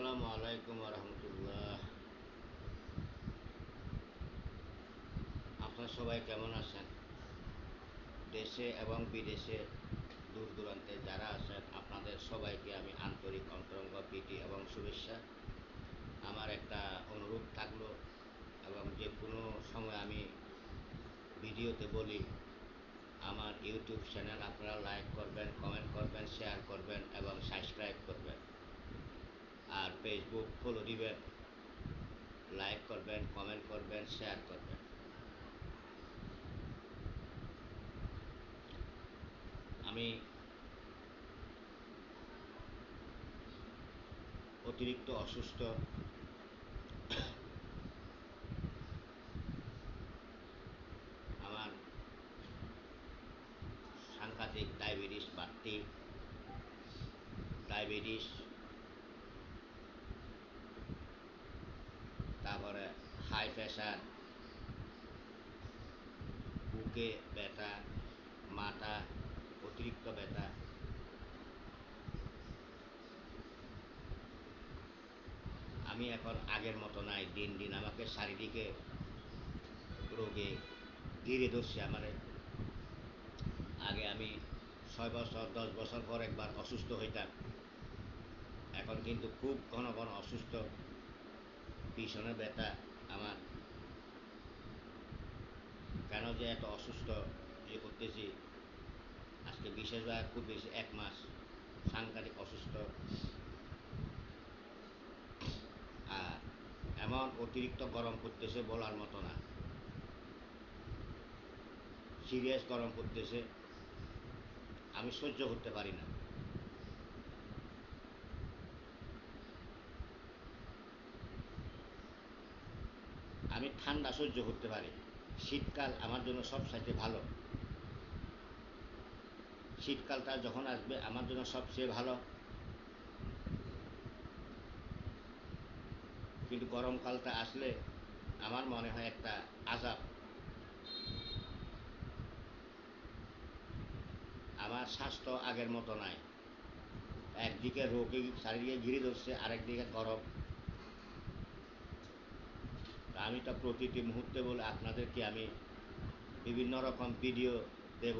আসসালামু আলাইকুম রহমতুল্লাহ আপনারা সবাই কেমন আছেন? দেশে এবং বিদেশে দূর দূরান্তে যারা আছেন, আপনাদের সবাইকে আমি আন্তরিক অন্তরঙ্গ প্রীতি এবং শুভেচ্ছা। আমার একটা অনুরোধ থাকল এবং যে কোনো সময় আমি ভিডিওতে বলি, আমার ইউটিউব চ্যানেল আপনারা লাইক করবেন, কমেন্ট করবেন, শেয়ার করবেন এবং সাবস্ক্রাইব করবেন। আর ফেসবুক ফলো দিবেন লাইক করবেন কমেন্ট করবেন শেয়ার করবেন। আমি অতিরিক্ত অসুস্থ। আমার সাংঘাতিক ডায়াবেটিস বাড়তি। ডায়াবেটিস তারপরে হাই প্রেশার বুকে ব্যথা, মাথা, অতিরিক্ত ব্যথা। আমি এখন আগের মতো নাই, দিন দিন আমাকে শারীরিক রোগে ধীরে ধরছে আমার। আগে আমি ছয় বছর, দশ বছর পর একবার অসুস্থ হইতাম। এখন কিন্তু খুব ঘন ঘন অসুস্থ পিছনে ব্যথা। আমার। কেন যে এত অসুস্থ ইয়ে করতেছি? আজকে বিশেষভাবে খুব বেশি এক মাস সাংঘাতিক অসুস্থ। আর এমন অতিরিক্ত গরম করতেছে বলার মতো না। সিরিয়াস গরম করতেছে আমি সহ্য করতে পারি না। আমি ঠান্ডা সহ্য করতে পারি। শীতকাল আমার জন্য সব সাইতে ভালো। শীতকালটা যখন আসবে, আমার জন্য সবচেয়ে ভালো। কিন্তু গরমকালটা আসলে আমার মনে হয় একটা আজাব আমার স্বাস্থ্য আগের মতো নাই। একদিকে রোগে চারিদিকে ঘিরে ধরছে, আরেকদিকে গরম। আমি তো প্রতিটি মুহূর্তে বলে আপনাদেরকে আমি বিভিন্ন রকম ভিডিও দেব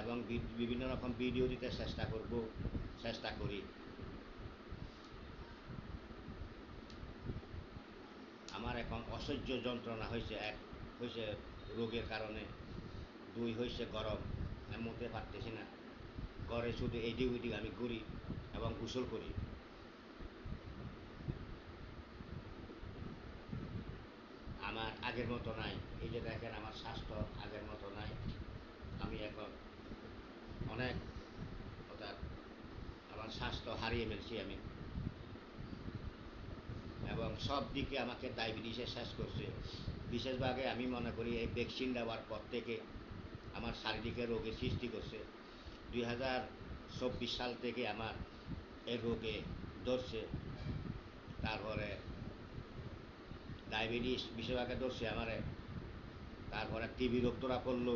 এবং বিভিন্ন রকম ভিডিও দিতে চেষ্টা করব, চেষ্টা করি। আমার এখন অসহ্য যন্ত্রণা হয়েছে, এক হয়েছে রোগের কারণে, দুই হয়েছে গরম, আমি মতে পারতেছি না। ঘরে শুধু এদিক ওইদিক আমি ঘুরি এবং গোসল করি। আমার আগের মতো নাই। এই যে দেখেন, আমার স্বাস্থ্য আগের মতো নাই। আমি এখন অনেক অর্থাৎ আমার স্বাস্থ্য হারিয়ে ফেলছি আমি। এবং সব দিকে আমাকে ডায়াবেটিসে শেষ করছে। বিশেষভাবে আমি মনে করি এই ভ্যাকসিন দেওয়ার পর থেকে আমার শারীরিক রোগে সৃষ্টি করছে। দুই হাজার চব্বিশ সাল থেকে আমার এই রোগে ধরছে। তারপরে ডায়াবেটিস বিশেষভাবে ধরছে আমারে, তারপরে টিবি রোগ ধরা পড়ল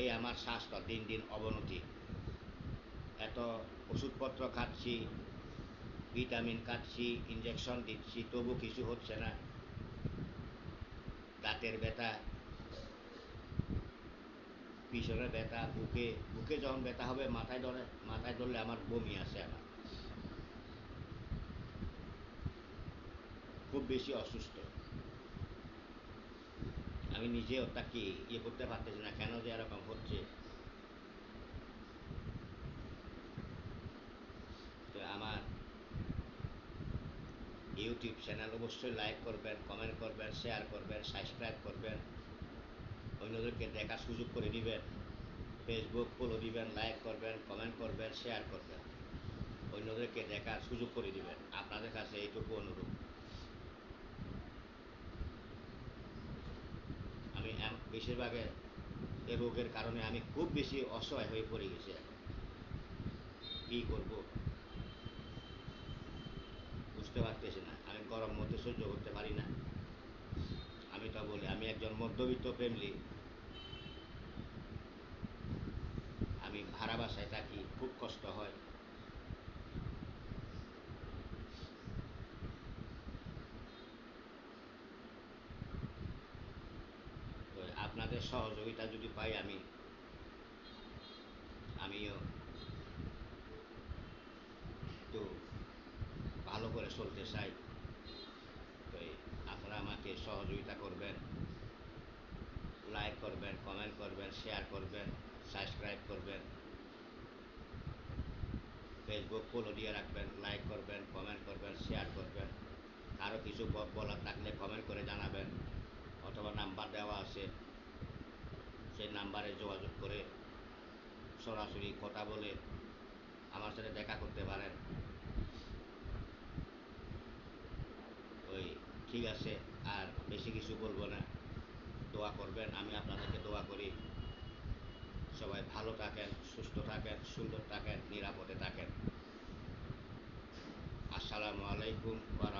এই আমার স্বাস্থ্য দিন দিন অবনতি। এত ওষুধপত্র খাচ্ছি, ভিটামিন খাচ্ছি ইঞ্জেকশন দিচ্ছি, তবু কিছু হচ্ছে না। দাঁতের ব্যথা, পিছনে ব্যথা, বুকে বুকে যখন ব্যথা হবে, মাথায় ধরে, মাথায় ধরলে আমার বমি আসে আমার খুব বেশি অসুস্থ। আমি নিজে ওটাকে ইয়ে করতে পারতেছি না। কেন যে এরকম হচ্ছে? তো আমার ইউটিউব চ্যানেল অবশ্যই লাইক করবেন, কমেন্ট করবেন, শেয়ার করবেন, সাবস্ক্রাইব করবেন। অন্যদেরকে দেখার সুযোগ করে দিবেন। ফেসবুক ফলো দিবেন লাইক করবেন কমেন্ট করবেন, শেয়ার করবেন। অন্যদেরকে দেখার সুযোগ করে দিবেন। আপনাদের কাছে এইটুকু অনুরোধ আমি বেশিরভাগে এ রোগের কারণে আমি খুব বেশি অসহায় হয়ে পড়ে গেছি এখন। কী করব? বুঝতে পারতেছি না। আমি গরম মধ্যে সহ্য করতে পারি না। আমি তো বলি, আমি একজন মধ্যবিত্ত ফ্যামিলি আমি ভাড়া বাসায় থাকি, খুব কষ্ট হয় আপনাদের সহযোগিতা যদি পাই আমি, আমিও একটু ভালো করে চলতে চাই। তো আপনারা আমাকে সহযোগিতা করবেন লাইক করবেন কমেন্ট করবেন শেয়ার করবেন সাবস্ক্রাইব করবেন ফেসবুক ফলো দিয়ে রাখবেন লাইক করবেন কমেন্ট করবেন শেয়ার করবেন। কারও কিছু বলার থাকলে কমেন্ট করে জানাবেন, অথবা নাম্বার দেওয়া আছে। সেই নাম্বারে যোগাযোগ করে সরাসরি কথা বলে আমার সাথে দেখা করতে পারেন। ওই, ঠিক আছে, আর বেশি কিছু বলব না। দোয়া করবেন, আমি আপনাদেরকে দোয়া করি। সবাই ভালো থাকেন, সুস্থ থাকেন, সুন্দর থাকেন, নিরাপদে থাকেন। আসসালামু আলাইকুম ওয়া